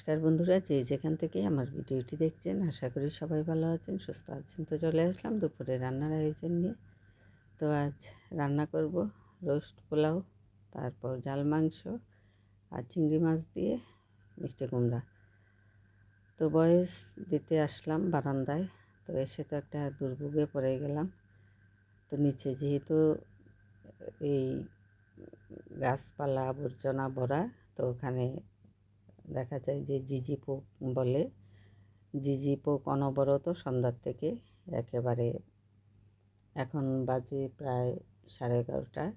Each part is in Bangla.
নমস্কার বন্ধুরা, যে যেখান থেকে আমার ভিডিওটি দেখছেন, আশা করি সবাই ভালো আছেন, সুস্থ আছেন। তো চলে আসলাম দুপুরে রান্নার আয়োজন নিয়ে। তো আজ রান্না করব রোস্ট পোলাও, তারপর জাল মাংস আর চিংড়ি মাছ দিয়ে মিষ্টি কুমড়া। তো বয়স দিতে আসলাম বারান্দায়, তো এসে তো একটা দুর্ভোগে পড়ে গেলাম। তো নিচে যেহেতু এই গাছপালা, আবর্জনা ভরা, তো ওখানে দেখা যায় যে জিজি পোক বলে। জিজি পোক অনবরত সন্ধ্যার থেকে একেবারে এখন বাজে প্রায় সাড়ে এগারোটা।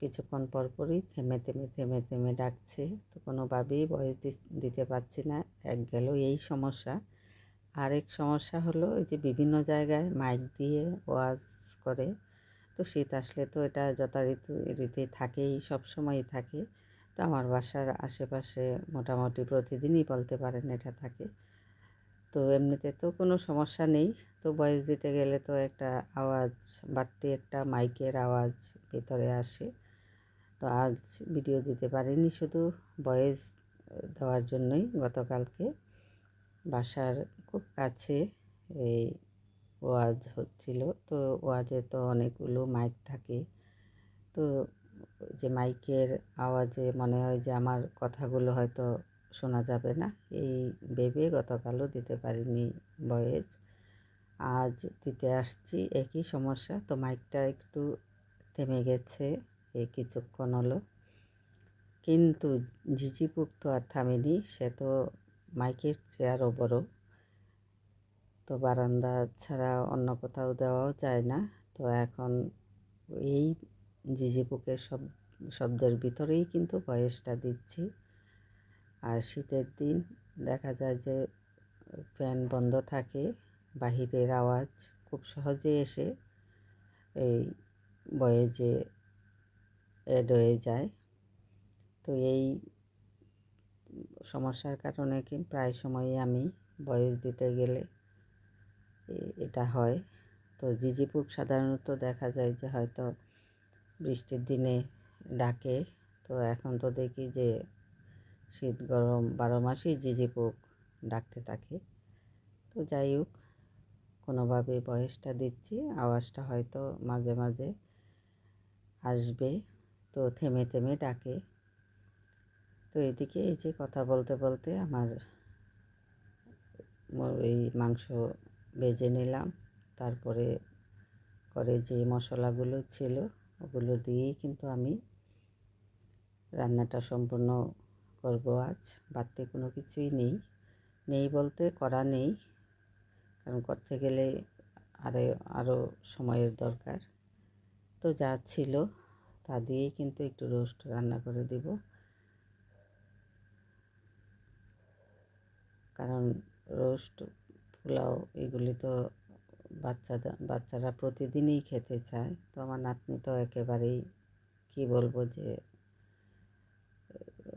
কিছুক্ষণ পর পরই থেমে থেমে থেমে থেমে ডাকছে। তো কোনোভাবেই বয়স দিতে পারছি না। এক গেল এই সমস্যা। আরেক সমস্যা হলো এই যে বিভিন্ন জায়গায় মাইক দিয়ে ওয়াজ করে। তো শীত আসলে তো এটা যথারীতি, রীতি থাকেই, সবসময়ই থাকে। তো আমার বাসার আশেপাশে মোটামুটি প্রতিদিনই বলতে পারেন এটা থাকে। তো এমনিতে তো কোনো সমস্যা নেই। তো বয়স দিতে গেলে তো একটা আওয়াজ, বাড়তি একটা মাইকের আওয়াজ ভেতরে আসে। তো আজ ভিডিও দিতে পারিনি শুধু বয়েস দেওয়ার জন্যই গতকালকে। বাসার খুব কাছে এই ওয়াজ হচ্ছিল। তো ওয়াজে তো অনেকগুলো মাইক থাকে। তো যে মাইকের আওয়াজে মনে হয় যে আমার কথাগুলো হয়তো শোনা যাবে না। এই ভেবে গতকালও দিতে পারিনি ভয়েস। আজ দিতে আসছি। একই সমস্যা। তো মাইকটা একটু থেমে গেছে। এই কিছুক্ষণ হলো। কিন্তু ঝিঝিপুক তো আর থামেনি। সে তো মাইকের চেয়ারও বড় তো বারান্দা ছাড়া অন্য কোথাও দেওয়াও যায় না। তো এখন এই ঝিঝিপুকের সব, শব্দের ভিতরেই কিন্তু বয়সটা দিচ্ছি। আর শীতের দিন দেখা যায় যে, ফ্যান বন্ধ থাকে, বাহিরের আওয়াজ খুব সহজে এসে এই বয়েজে এড হয়ে যায়। তো এই সমস্যার কারণে কি প্রায় সময়ই আমি বয়েস দিতে গেলে এটা হয়। তো জিজিপুক সাধারণত দেখা যায় যে হয়তো বৃষ্টির দিনে ডাকে। তো এখন তো দেখি যে শীত গরম বারো মাসই জিজিপুক ডাকতে থাকে। তো যাই হোক, কোনোভাবে বয়সটা দিচ্ছি, আওয়াজটা হয়তো মাঝে মাঝে আসবে। তো থেমে থেমে ডাকে। তো এদিকে এই যে কথা বলতে বলতে আমার এই মাংস ভেজে নিলাম। তারপরে করে যে মশলাগুলো ছিল ওগুলো দিয়েই কিন্তু আমি রান্নাটা সম্পূর্ণ করব আজ। বাড়তি কোনো কিছুই নেই। নেই বলতে করা নেই, কারণ করতে গেলে আরে আরও সময়ের দরকার। তো যা ছিল তা দিয়েই কিন্তু একটু রোস্ট রান্না করে দিব। কারণ রোস্ট, পোলাও এগুলি তো বাচ্চাদের বাচ্চারা প্রতিদিনই খেতে চায়। তো আমার নাতনি তো একেবারেই কি বলব যে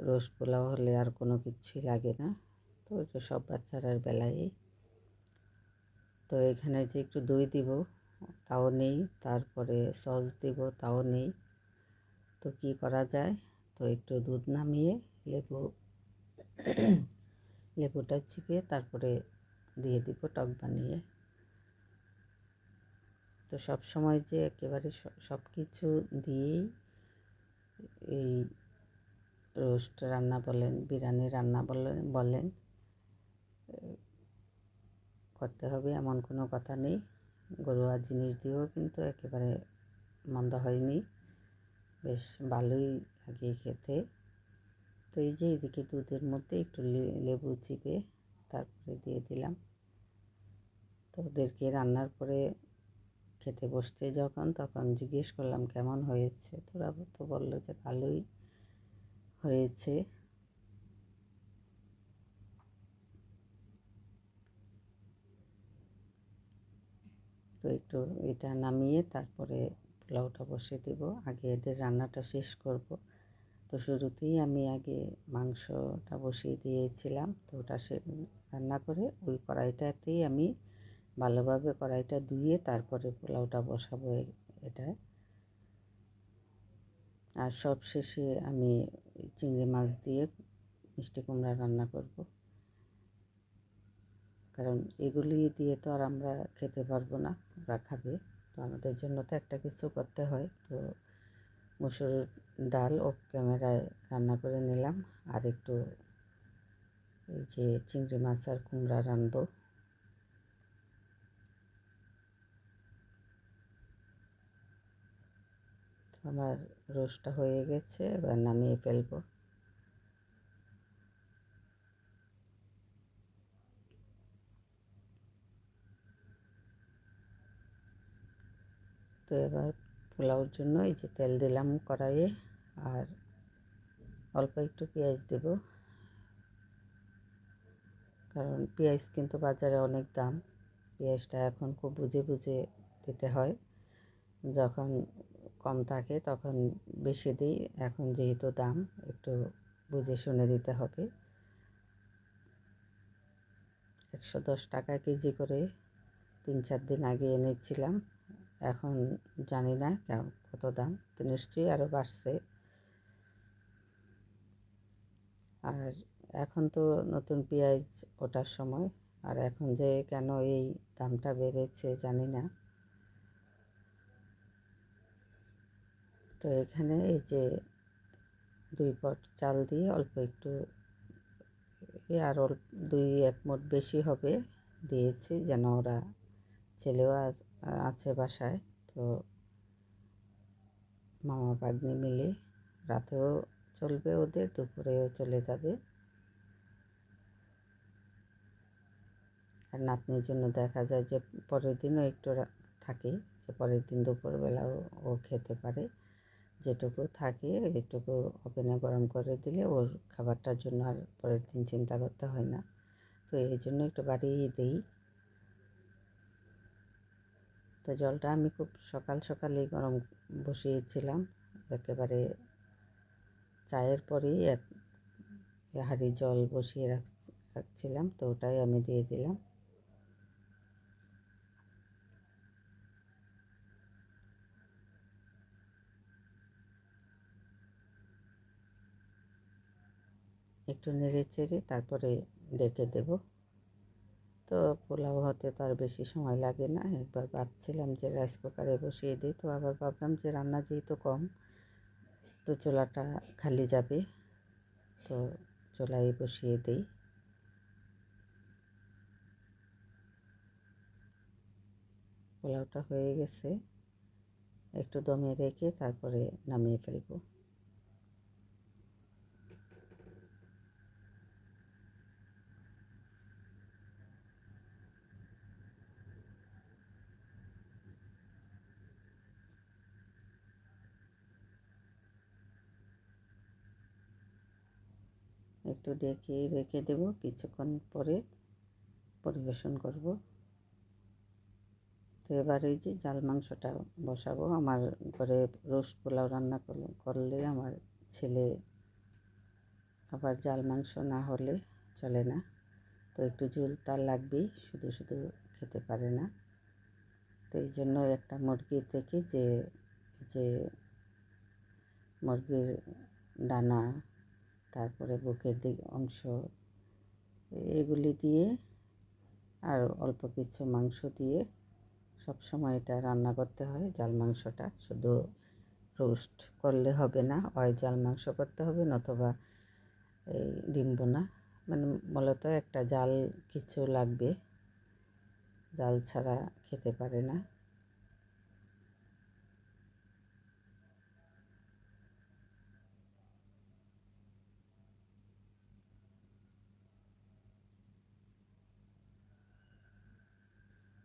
রোস্ট পোলাও হলে আর কোনো কিছুই লাগে না। তো এটা সব বাচ্চারার বেলায়। তো এখানে যে একটু দই দিব, তাও নেই। তারপরে সস দিব, তাও নেই। তো কি করা যায়? তো একটু দুধ নামিয়ে লেবু, লেবুটা চিপে তারপরে দিয়ে দিব টক বানিয়ে। তো সব সময় যে একেবারে সব কিছু দিয়েই এই রোস্ট রান্না বলেন, বিরিয়ানি রান্না বলেন বলেন করতে হবে এমন কোনো কথা নেই। গরুয়া জিনিস দিয়েও কিন্তু একেবারে মন্দ হয়নি। বেশ ভালোই লাগে খেতে। তো এই যে এদিকে দুধের মধ্যে একটু লেবু চিপে তারপরে দিয়ে দিলাম। তো ওদেরকে রান্নার পরে খেতে বসছে যখন, তখন জিজ্ঞেস করলাম, কেমন হয়েছে? তোরা তো বলল যে, ভালোই হয়েছে। তো একটু এটা নামিয়ে তারপরে পোলাওটা বসে দেব। আগে এদের রান্নাটা শেষ করব। তো শুরুতেই আমি আগে মাংসটা বসিয়ে দিয়েছিলাম। তো ওটা সে রান্না করে ওই কড়াইটাতেই আমি ভালোভাবে কড়াইটা ধুয়ে তারপরে পোলাওটা বসাবো এটা। আর সব শেষে আমি চিংড়ি মাছ দিয়ে মিষ্টি কুমড়া রান্না করব। কারণ এগুলি দিয়ে তো আর আমরা খেতে পারব না, ওরা খাবে। তো আমাদের জন্য তো একটা কিছু করতে হয়। তো মুসুর ডাল ও ক্যামেরায় রান্না করে নিলাম। আর একটু এই যে চিংড়ি মাছ আর কুমড়া রানবো আমার রোস্টটা হয়ে গেছে, এবার নামিয়ে ফেলব। তো এবার পোলাওর জন্য এই যে তেল দিলাম কড়াইয়ে, আর অল্প একটু পেঁয়াজ দেব। কারণ পেঁয়াজ কিন্তু বাজারে অনেক দাম, পেঁয়াজটা এখন খুব বুঝে বুঝে দিতে হয়। যখন কম থাকে, তখন বেশি দিই। এখন যেহেতু দাম, একটু বুঝে শুনে দিতে হবে। একশো দশ টাকা কেজি করে তিন চার দিন আগে এনেছিলাম। এখন জানি না কত দাম, তো নিশ্চয়ই আরও বাড়ছে। আর এখন তো নতুন পেঁয়াজ ওঠার সময়, আর এখন যে কেন এই দামটা বেড়েছে জানি না। তো এখানে এই যে দুই পট চাল দিয়ে অল্প একটু আর অল্প দুই এক মোট বেশি হবে দিয়েছি যেন ওরা ছেলেও আছে বাসায়। তো মামা বাগনি মিলে রাতেও চলবে ওদের, দুপুরেও চলে যাবে। আর নাতনির জন্য দেখা যায় যে পরের দিনও একটু থাকে যে পরের দিন দুপুরবেলাও ও খেতে পারে। যেটুকু থাকে এটুকু ওভেনে গরম করে দিলে ওর খাবারটার জন্য আর পরের দিন চিন্তা করতে হয় না। তো এই জন্য একটু বাড়িয়ে দিই। তো জলটা আমি খুব সকাল সকালেই গরম বসিয়েছিলাম। একেবারে চায়ের পরেই এক হাঁড়ি জল বসিয়ে রাখছিলাম তো ওটাই আমি দিয়ে দিলাম। একটু নেড়ে চেড়ে তারপরে ডেকে দেব। তো পোলাও হতে তো আর বেশি সময় লাগে না। একবার ভাবছিলাম যে রাইস কুকারে বসিয়ে দিই, তো আবার ভাবলাম যে রান্না যেহেতু কম, তো চোলাটা খালি যাবে। তো চোলাই বসিয়ে দিই। পোলাওটা হয়ে গেছে। একটু দমে রেখে তারপরে নামিয়ে ফেলব। একটু ডেকে রেখে দেব। কিছুক্ষণ পরে পরিবেশন করব। তো এবার এই যে জাল মাংসটা বসাবো। আমার ঘরে রোস্ট পোলাও রান্না করলে আমার ছেলে আবার জাল মাংস না হলে চলে না। তো একটু ঝুল তার লাগবেই, শুধু শুধু খেতে পারে না। তো এই জন্য একটা মুরগি থেকে যে যে মুরগির ডানা তারপরে বুকের দিক অংশ, এগুলি দিয়ে আর অল্প কিছু মাংস দিয়ে সব সময় এটা রান্না করতে হয়। জাল মাংসটা শুধু রোস্ট করলে হবে না, হয় জাল মাংস করতে হবে নতবা এই ডিম্ব না মানে মূলত একটা জাল কিছু লাগবে, জাল ছাড়া খেতে পারে না।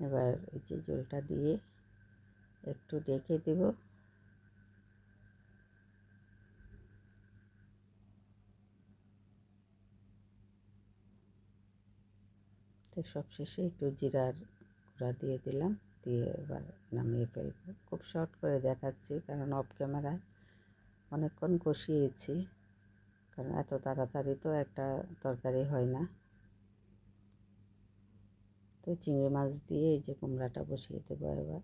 এবার এই যে জলটা দিয়ে একটু ডেকে দেব। তো সব শেষে একটু জিরার গুঁড়া দিয়ে দিলাম, দিয়ে এবার নামিয়ে ফেলব। খুব শর্ট করে দেখাচ্ছি কারণ অফ ক্যামেরায় অনেকক্ষণ কষিয়েছি, কারণ এত তাড়াতাড়ি তো একটা তরকারি হয় না। তো চিংড়ি মাছ দিয়ে এই যে কুমড়াটা বসিয়ে দেবো এবার।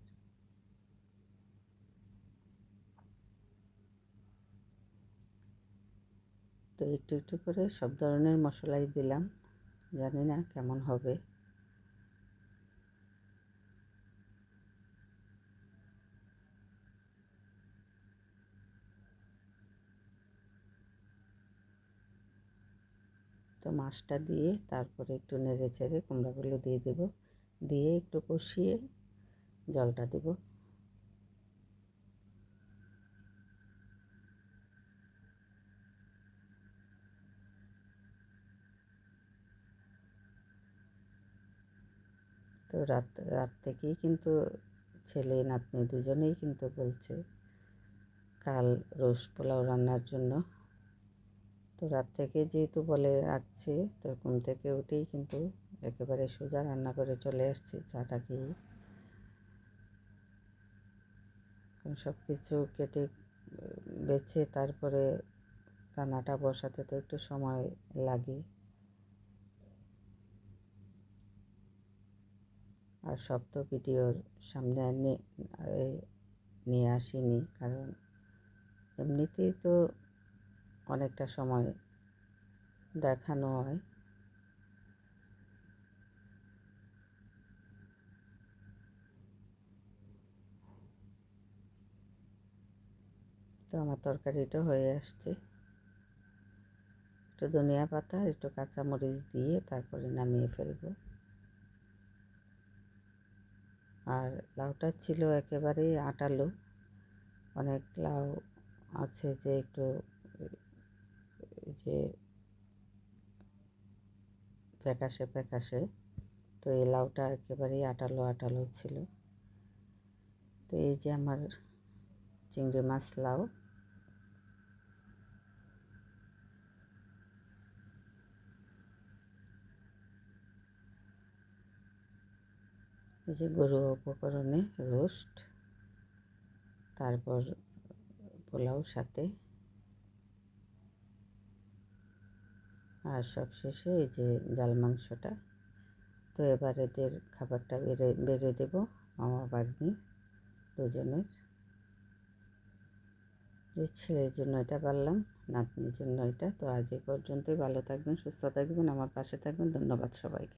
তো একটু একটু করে সব ধরনের মশলাই দিলাম, জানি না কেমন হবে। তো মাছটা দিয়ে তারপরে একটু নেড়ে চেড়ে কুমড়াগুলো দিয়ে দেব। দিয়ে একটু কষিয়ে জলটা দেব। তো রাত রাত থেকেই কিন্তু ছেলে নাতনি দুজনেই কিন্তু বলছে, কাল রোস্ট পোলাও রান্নার জন্য। তো রাত থেকে যেহেতু বলে রাখছে, তো ঘুম থেকে উঠেই কিন্তু একেবারে সোজা রান্না করে চলে আসছি, চাটা খেয়ে। সব কিছু কেটে, বেছে তারপরে রান্নাটা বসাতে তো একটু সময় লাগে। আর সব তো ভিডিওর সামনে নিয়ে আসিনি, কারণ এমনিতেই তো অনেকটা সময় দেখানো হয়। তো আমার তরকারিটা হয়ে আসছে। একটু ধনিয়া পাতা, একটু কাঁচামরিচ দিয়ে তারপরে নামিয়ে ফেলব। আর লাউটা ছিল একেবারেই আটালো। অনেক লাউ আছে যে একটু যে ফ্যাকাশে ফ্যাকাশে, তো এই লাউটা একেবারেই আটালো আটালো ছিল। তো এই যে আমার চিংড়ি মাছ লাউ। এই যে গরু উপকরণে রোস্ট, তারপর পোলাও সাথে আর সব শেষে এই যে জাল মাংসটা। তো এবার এদের খাবারটা বেড়ে বেড়ে দেবো মামা বাড়ি দুজনের। যে ছেলের জন্য এটা পারলাম, নাতনির জন্য এটা। তো আজ এই পর্যন্তই। ভালো থাকবেন, সুস্থ থাকবেন, আমার পাশে থাকবেন। ধন্যবাদ সবাইকে।